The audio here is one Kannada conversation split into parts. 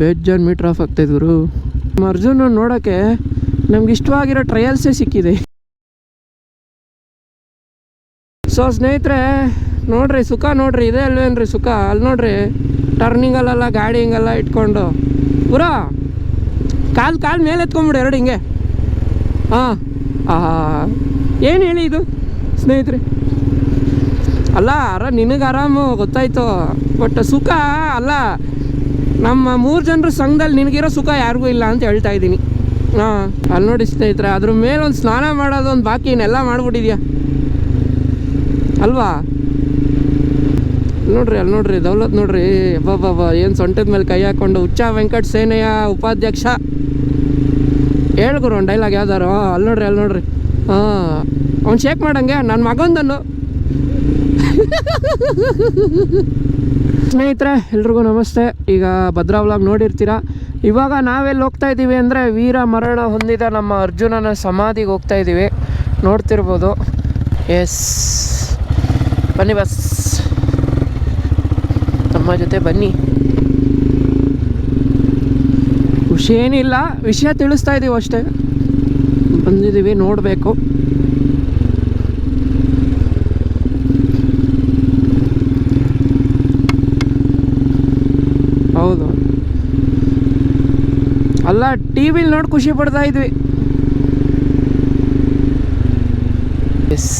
ಬೇಜಾನ್ ಮೀಟ್ರ್ ಆಫ್ ಆಗ್ತಾಯಿದ್ರು ಇದ್ರು. ಅರ್ಜುನ್ ನೋಡೋಕ್ಕೆ ನಮ್ಗೆ ಇಷ್ಟವಾಗಿರೋ ಟ್ರಯಲ್ಸೇ ಸಿಕ್ಕಿದೆ. ಸೊ ಸ್ನೇಹಿತರೆ, ನೋಡ್ರಿ, ಸುಖ ನೋಡ್ರಿ, ಇದೇ ಅಲ್ವೇನ್ರಿ ಸುಖ? ಅಲ್ಲಿ ನೋಡ್ರಿ ಟರ್ನಿಂಗಲ್ಲೆಲ್ಲ ಗಾಡಿ ಹಿಂಗೆಲ್ಲ ಇಟ್ಕೊಂಡು. ಪುರ? ಕಾಲು ಕಾಲು ಮೇಲೆ ಎತ್ಕೊಂಬಿಡು, ಎರಡು ಹಿಂಗೆ. ಹಾಂ. ಏನು ಹೇಳಿ ಇದು, ಸ್ನೇಹಿತರೆ? ಅಲ್ಲ, ಅರ ನಿನಗೆ ಆರಾಮು, ಗೊತ್ತಾಯ್ತು. ಬಟ್ ಸುಖ ಅಲ್ಲ. ನಮ್ಮ ಮೂರು ಜನರು ಸಂಘದಲ್ಲಿ ನಿನಗಿರೋ ಸುಖ ಯಾರಿಗೂ ಇಲ್ಲ ಅಂತ ಹೇಳ್ತಾ ಇದ್ದೀನಿ. ಹಾಂ, ಅಲ್ಲಿ ನೋಡಿ ಸ್ನೇಹಿತರೆ, ಅದ್ರ ಮೇಲೆ ಒಂದು ಸ್ನಾನ ಮಾಡೋದು ಒಂದು ಬಾಕಿ ಇನ್ನೆಲ್ಲ ಮಾಡ್ಬಿಟ್ಟಿದ್ಯಾ? ಅಲ್ವಾ? ನೋಡ್ರಿ, ಅಲ್ಲಿ ನೋಡ್ರಿ, ದೌಲತ್ ನೋಡ್ರಿ. ಬಾಬಾ ಏನು ಸೊಂಟದ ಮೇಲೆ ಕೈ ಹಾಕೊಂಡು, ಹುಚ್ಚ ವೆಂಕಟ ಸೇನೆಯ ಉಪಾಧ್ಯಕ್ಷ. ಹೇಳ್ಗುರು ಒಂದು ಡೈಲಾಗ್ ಯಾವ್ದಾರು. ಅಲ್ಲಿ ನೋಡ್ರಿ ಅಲ್ಲಿ ನೋಡ್ರಿ. ಹಾಂ, ಅವ್ನು ಶೇಕ್ ಮಾಡಂಗೆ ನನ್ನ ಮಗಂದನ್ನು. ಸ್ನೇಹಿತರೆ, ಎಲ್ರಿಗೂ ನಮಸ್ತೆ. ಈಗ ಭದ್ರಾ ವ್ಲಾಗ್ ನೋಡಿರ್ತೀರ? ಇವಾಗ ನಾವೆಲ್ಲಿ ಹೋಗ್ತಾ ಇದ್ದೀವಿ ಅಂದರೆ ವೀರ ಮರಣ ಹೊಂದಿದ ನಮ್ಮ ಅರ್ಜುನನ ಸಮಾಧಿಗೆ ಹೋಗ್ತಾ ಇದ್ದೀವಿ. ನೋಡ್ತಿರ್ಬೋದು. ಎಸ್ ಬನ್ನಿ ಬಸ್. ನಮ್ಮ ಜೊತೆ ಬನ್ನಿ. ಖುಷಿ ಏನಿಲ್ಲ. ವಿಷಯ ತಿಳಿಸ್ತಾ ಇದ್ದೀವಿ ಅಷ್ಟೇ. ಬಂದಿದ್ದೀವಿ, ನೋಡಬೇಕು ಹೌದು ಅಲ್ಲ ಟಿ ವಿಲಿ ನೋಡಿ ಖುಷಿ ಪಡ್ತಾ ಇದ್ವಿ. ಎಸ್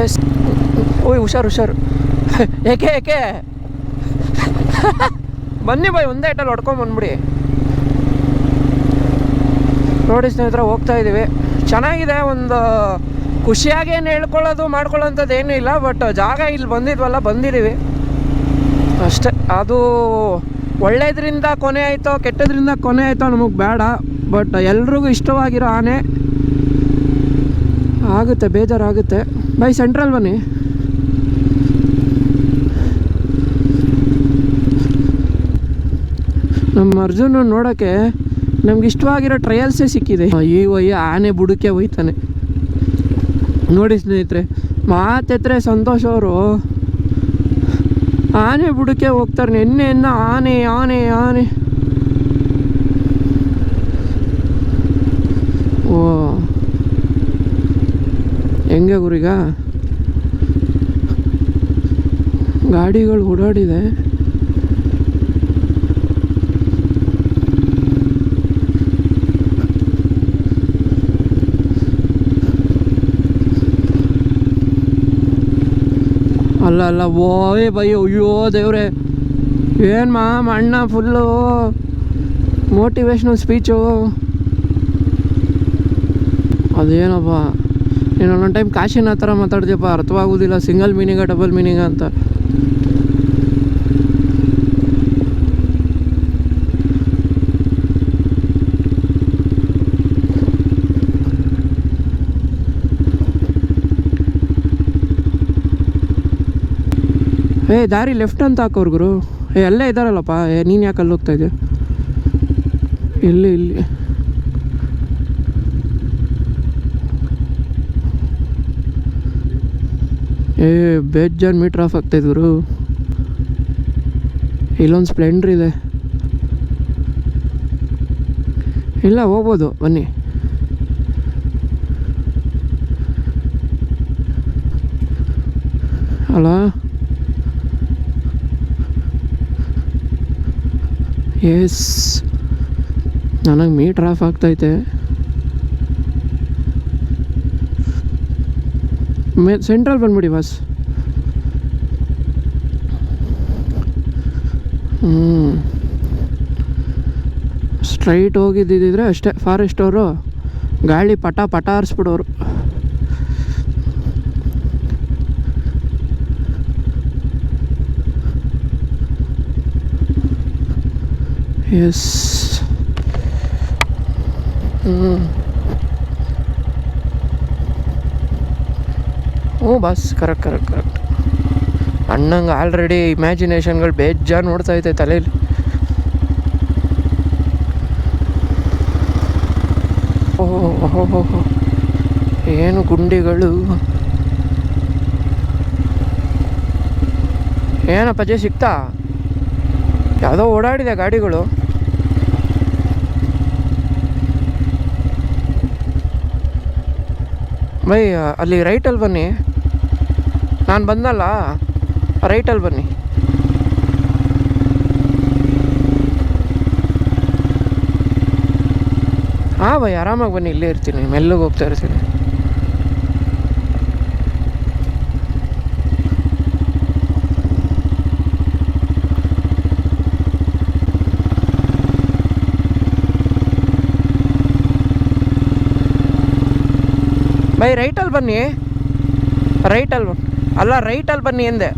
ಎಸ್ ಓಯ್, ಹುಷಾರು ಹುಷಾರು. ಏಕೆ ಏಕೆ? ಬನ್ನಿ ಬಾಯ್, ಒಂದೇ ಐಟಲ್ ಹೊಡ್ಕೊಂಡ್ ಬಂದ್ಬಿಡಿ. ನೋಡಿ ಸ್ನೇಹಿತರೆ, ಹೋಗ್ತಾ ಇದ್ದೀವಿ ಚೆನ್ನಾಗಿದೆ, ಒಂದು, ಖುಷಿಯಾಗಿ ಏನು ಹೇಳ್ಕೊಳ್ಳೋದು, ಮಾಡ್ಕೊಳ್ಳೋಂಥದ್ದು ಏನೂ ಇಲ್ಲ ಬಟ್ ಜಾಗ ಇಲ್ಲಿ ಬಂದಿದ್ವಲ್ಲ ಬಂದಿದ್ದೀವಿ ಅಷ್ಟೇ. ಅದು ಒಳ್ಳೆಯದ್ರಿಂದ ಕೊನೆ ಆಯಿತೋ, ಕೆಟ್ಟದ್ರಿಂದ ಕೊನೆ ಆಯಿತೋ ನಮಗೆ ಬೇಡ ಬಟ್ ಎಲ್ರಿಗೂ ಇಷ್ಟವಾಗಿರೋ ಆನೆ. ಆಗುತ್ತೆ, ಬೇಜಾರಾಗುತ್ತೆ. ಬೈ ಸೆಂಟ್ರಲ್ ಬನ್ನಿ. ನಮ್ಮ ಅರ್ಜುನ್ ನೋಡೋಕ್ಕೆ ನಮ್ಗೆ ಇಷ್ಟವಾಗಿರೋ ಟ್ರಯಲ್ಸೇ ಸಿಕ್ಕಿದೆ. ಅಯ್ಯೋ ಅಯ್ಯೋ ಆನೆ ಬುಡಕ್ಕೆ ಹೋಯ್ತಾನೆ. ನೋಡಿ ಸ್ನೇಹಿತರೆ, ಮಾತೆತ್ರೆ ಸಂತೋಷ ಅವರು. ಆನೆ ಬುಡಕ್ಕೆ ಹೋಗ್ತಾರೆ, ನಿನ್ನೆಯಿಂದ ಆನೆ ಆನೆ ಆನೆ. ಓ. ಹೆಂಗೆ ಗುರಿಗ ಗಾಡಿಗಳು ಓಡಾಡಿದೆ. ಅಲ್ಲ ಅಲ್ಲ ಓಯ್ ಬಯ್ಯೋ ಅಯ್ಯೋ ದೇವ್ರೆ. ಏನು ಮಾಮ್ ಅಣ್ಣ ಫುಲ್ಲು ಮೋಟಿವೇಶ್ನಲ್ ಸ್ಪೀಚು ಅದೇನಪ್ಪ, ನೀನು ಒಂದೊಂದು ಟೈಮ್ ಕಾಶಿನ ಹತ್ರ ಮಾತಾಡ್ತೀಯಪ್ಪ, ಅರ್ಥವಾಗೋದಿಲ್ಲ ಸಿಂಗಲ್ ಮೀನಿಂಗ ಡಬಲ್ ಮೀನಿಂಗ ಅಂತ. ಏ, ದಾರಿ ಲೆಫ್ಟ್ ಅಂತ ಹಾಕೋರು ಗುರು. ಏ, ಅಲ್ಲೇ ಇದ್ದಾರಲ್ಲಪ್ಪ ಏ, ನೀನು ಯಾಕೆ ಅಲ್ಲಿ ಹೋಗ್ತಾ ಇದ್ದೀಯ ಇಲ್ಲಿ ಇಲ್ಲಿ. ಏ ಬೇಜಾನ್ ಮೀಟ್ರ್ ಆಫ್ ಆಗ್ತಾಯಿದ್ರು ಇಲ್ಲೊಂದು ಸ್ಪ್ಲೆಂಡ್ರ್ ಇದೆ. ಇಲ್ಲ, ಹೋಗ್ಬೋದು. ಬನ್ನಿ. ಅಲ್ಲ ಎಸ್ ನನಗೆ ಮೀಟ್ರ್ ಆಫ್ ಆಗ್ತೈತೆ. ಮೇ ಸೆಂಟ್ರಲ್ ಬಂದ್ಬಿಡಿ ಬಸ್ ಹ್ಞೂ ಸ್ಟ್ರೈಟ್ ಹೋಗಿದ್ದಿದ್ರೆ ಅಷ್ಟೇ ಫಾರೆಸ್ಟ್ ಅವರು ಗಾಳಿ ಪಟ ಪಟ ಆರಿಸ್ಬಿಡೋರು ಎಸ್ ಹ್ಞೂ ಬಸ್ ಕರೆಕ್ಟ್ ಕರೆಕ್ಟ್ ಕರೆಕ್ಟ್ ಅಣ್ಣಂಗೆ ಆಲ್ರೆಡಿ ಇಮ್ಯಾಜಿನೇಷನ್ಗಳು ಬೇಜಾರು ನೋಡ್ತಾ ಐತೆ ತಲೆಯಲ್ಲಿ ಓಹೋ ಏನು ಗುಂಡಿಗಳು? ಏನಪ್ಪ ಜೆ ಸಿಕ್ತಾ? ಯಾವುದೋ ಓಡಾಡಿದೆ ಗಾಡಿಗಳು. ಬೈ ಅಲ್ಲಿ ರೈಟಲ್ಲಿ ಬನ್ನಿ. ನಾನು ಬಂದಲ್ಲ ರೈಟಲ್ಲಿ ಬನ್ನಿ. ಹಾಂ ಬೈ, ಆರಾಮಾಗಿ ಬನ್ನಿ, ಇಲ್ಲೇ ಇರ್ತೀನಿ, ಮೆಲ್ಲಗೆ ಹೋಗ್ತಾ ಇರ್ತೀನಿ. ಬೈ ರೈಟಲ್ಲಿ ಬನ್ನಿ. ರೈಟಲ್ಲಿ ಬನ್ನಿ. ಅಲ್ಲ ರೈಟಲ್ಲಿ ಬನ್ನಿ ಎಂದೆ.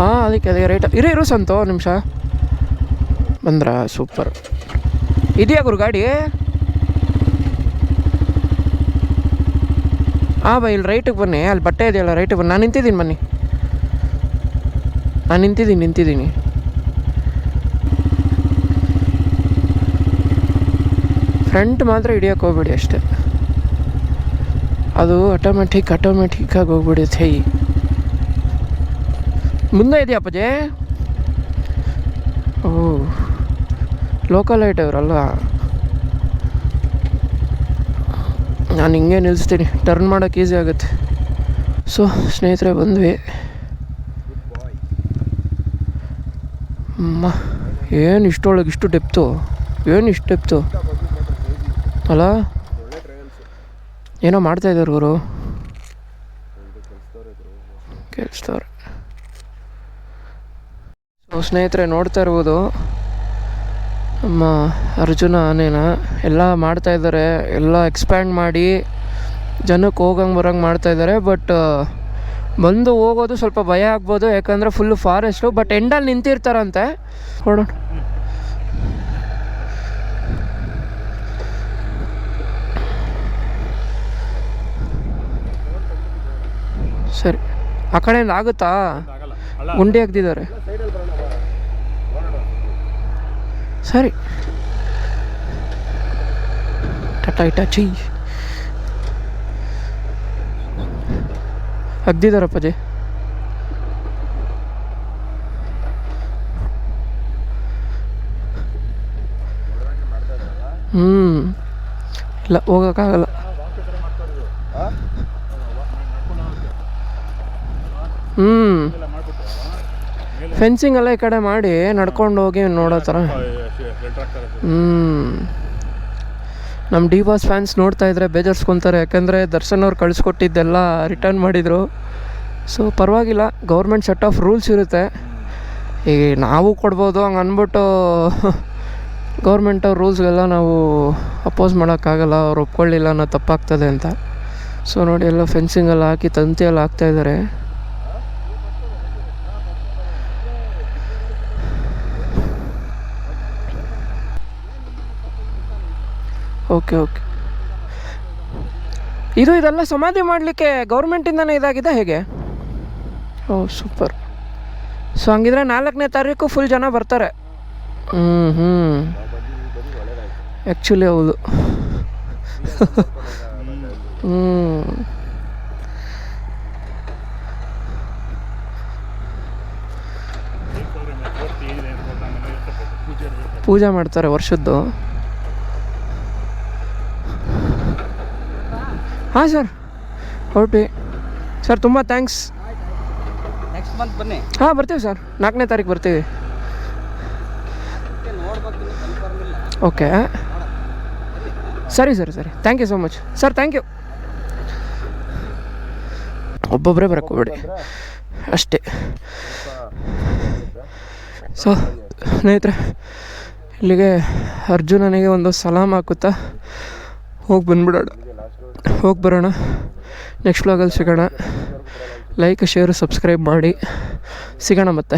ಹಾಂ ಅದಕ್ಕೆ ಅದೇ ರೈಟ್ ಇರೋ, ಇರು ಸಂತು ನಿಮಿಷ. ಬಂದ್ರ ಸೂಪರ್ ಇದೆಯಾ ಗುರು ಗಾಡಿ? ಹಾಂ ಬೈ, ಇಲ್ಲಿ ರೈಟಿಗೆ ಬನ್ನಿ. ಅಲ್ಲಿ ಬಟ್ಟೆ ಇದೆಯಲ್ಲ ರೈಟಿಗೆ ಬನ್ನಿ. ನಾನು ನಿಂತಿದ್ದೀನಿ ಬನ್ನಿ. ನಾನು ನಿಂತಿದ್ದೀನಿ ನಿಂತಿದ್ದೀನಿ. ಫ್ರಂಟ್ ಮಾತ್ರ ಹಿಡಿಯೋಕೆ ಹೋಗ್ಬಿಡಿ ಅಷ್ಟೇ. ಅದು ಆಟೋಮೆಟಿಕ್ ಆಟೋಮೆಟಿಕ್ಕಾಗಿ ಹೋಗ್ಬಿಡುತ್ತೆ. ಈ ಮುಂದೆ ಇದೆಯಾ ಅಪ್ಪಾಜಿ? ಓ ಲೋಕಲ್ ಲೈಟ್ ಇವರಲ್ಲ ನಾನು ಹಿಂಗೆ ನಿಲ್ಲಿಸ್ತೀನಿ ಟರ್ನ್ ಮಾಡೋಕೆ ಈಸಿ ಆಗುತ್ತೆ. ಸೊ ಸ್ನೇಹಿತರೆ, ಬಂದ್ವಿ. ಅಮ್ಮ, ಏನು ಇಷ್ಟೊಳಗೆ ಇಷ್ಟು ಡೆಪ್ತು ಏನು ಇಷ್ಟು ಡೆಪ್ತು ಅಲ್ಲ ಏನೋ ಮಾಡ್ತಾ ಇದ್ದಾರೆ ಗುರು. ಕೇಳಿಸ್ತವ್ರೆ ಸೊ, ಸ್ನೇಹಿತರೆ, ನೋಡ್ತಾ ಇರ್ಬೋದು. ನಮ್ಮ ಅರ್ಜುನ ಆನೇನ ಎಲ್ಲ ಮಾಡ್ತಾ ಇದ್ದಾರೆ. ಎಲ್ಲ ಎಕ್ಸ್ಪ್ಯಾಂಡ್ ಮಾಡಿ ಜನಕ್ಕೆ ಹೋಗಂಗೆ ಬರೋಂಗೆ ಮಾಡ್ತಾ ಇದ್ದಾರೆ. ಬಟ್ ಬಂದು ಹೋಗೋದು ಸ್ವಲ್ಪ ಭಯ ಆಗ್ಬೋದು. ಯಾಕಂದರೆ ಫುಲ್ಲು ಫಾರೆಸ್ಟು ಬಟ್ ಎಂಡಲ್ಲಿ ನಿಂತಿರ್ತಾರಂತೆ. ನೋಡೋಣ. ಸರಿ. ಆ ಕಡೆಯಿಂದ ಆಗುತ್ತಾ? ಗುಂಡಿ ಹಾಕ್ದಿದ್ದಾರೆ. ಸರಿ. ಟಟಾ ಹಗ್ದಿದಾರಪ್ಪ ಅಗ್ದಿದಾರಪ್ಪಾಜಿ ಹ್ಞೂ ಇಲ್ಲ ಹೋಗೋಕ್ಕಾಗಲ್ಲ. ಹ್ಞೂ ಫೆನ್ಸಿಂಗ್ ಎಲ್ಲ ಈ ಕಡೆ ಮಾಡಿ ನಡ್ಕೊಂಡು ಹೋಗಿ ನೋಡೋ ಥರ ಹ್ಞೂ ನಮ್ಮ ಡಿ ಬಾಸ್ ಫ್ಯಾನ್ಸ್ ನೋಡ್ತಾ ಇದ್ರೆ ಬೇಜಾರ್ಸ್ಕೊತಾರೆ, ಯಾಕಂದರೆ ದರ್ಶನ್ ಅವ್ರು ಕಳಿಸ್ಕೊಟ್ಟಿದ್ದೆಲ್ಲ ರಿಟರ್ನ್ ಮಾಡಿದರು. ಸೊ ಪರವಾಗಿಲ್ಲ ಗೌರ್ಮೆಂಟ್ ಸೆಟ್ ಆಫ್ ರೂಲ್ಸ್ ಇರುತ್ತೆ. ಈಗ ನಾವು ಕೊಡ್ಬೋದು ಹಂಗೆ ಅಂದ್ಬಿಟ್ಟು ಗೌರ್ಮೆಂಟ್ ಅವ್ರ ರೂಲ್ಸ್ಗೆಲ್ಲ ನಾವು ಅಪೋಸ್ ಮಾಡೋಕ್ಕಾಗಲ್ಲ, ಅವ್ರು ಒಪ್ಕೊಳ್ಳಿಲ್ಲ ಅನ್ನೋ ತಪ್ಪಾಗ್ತದೆ ಅಂತ. ಸೊ ನೋಡಿ ಎಲ್ಲ ಫೆನ್ಸಿಂಗ್ ಎಲ್ಲ ಹಾಕಿ ತಂತಿ ಎಲ್ಲ ಹಾಕ್ತಾಯಿದ್ದಾರೆ ಓಕೆ ಓಕೆ. ಇದು ಇದೆಲ್ಲ ಸಮಾಧಿ ಮಾಡಲಿಕ್ಕೆ ಗೌರ್ಮೆಂಟಿಂದನೇ ಇದಾಗಿದೆ ಹೇಗೆ? ಓ ಸೂಪರ್ ಸೊ ಹಂಗಿದ್ರೆ ನಾಲ್ಕನೇ ತಾರೀಕು ಫುಲ್ ಜನ ಬರ್ತಾರೆ. ಹ್ಞೂ ಹ್ಞೂ ಆ್ಯಕ್ಚುಲಿ ಹೌದು. ಹ್ಞೂ ಪೂಜೆ ಮಾಡ್ತಾರೆ ವರ್ಷದ್ದು. ಹಾಂ ಸರ್. ಹೊರಟಿ ಸರ್ ತುಂಬ ಥ್ಯಾಂಕ್ಸ್ ನೆಕ್ಸ್ಟ್ ಮಂತ್ ಬನ್ನಿ. ಹಾಂ ಬರ್ತೀವಿ ಸರ್. ನಾಲ್ಕನೇ ತಾರೀಕು ಬರ್ತೀವಿ. ಓಕೆ. ಸರಿ ಸರಿ ಸರಿ. Thank you so much sir thank you ಒಬ್ಬೊಬ್ಬರೇ ಬರಕ್ಕೆ ಅಷ್ಟೇ. ಸೊ ಸ್ನೇಹಿತರೆ ಇಲ್ಲಿಗೆ ಅರ್ಜುನನಿಗೆ ಒಂದು ಸಲಾಮ್ ಹಾಕುತ್ತಾ ಹೋಗಿ ಬಂದ್ಬಿಡೋಣ. ಹೋಗಿ ಬರೋಣ. ನೆಕ್ಸ್ಟ್ ವ್ಲಾಗಲ್ಲಿ ಸಿಗೋಣ. ಲೈಕ್ ಶೇರು ಸಬ್ಸ್ಕ್ರೈಬ್ ಮಾಡಿ. ಸಿಗೋಣ ಮತ್ತೆ.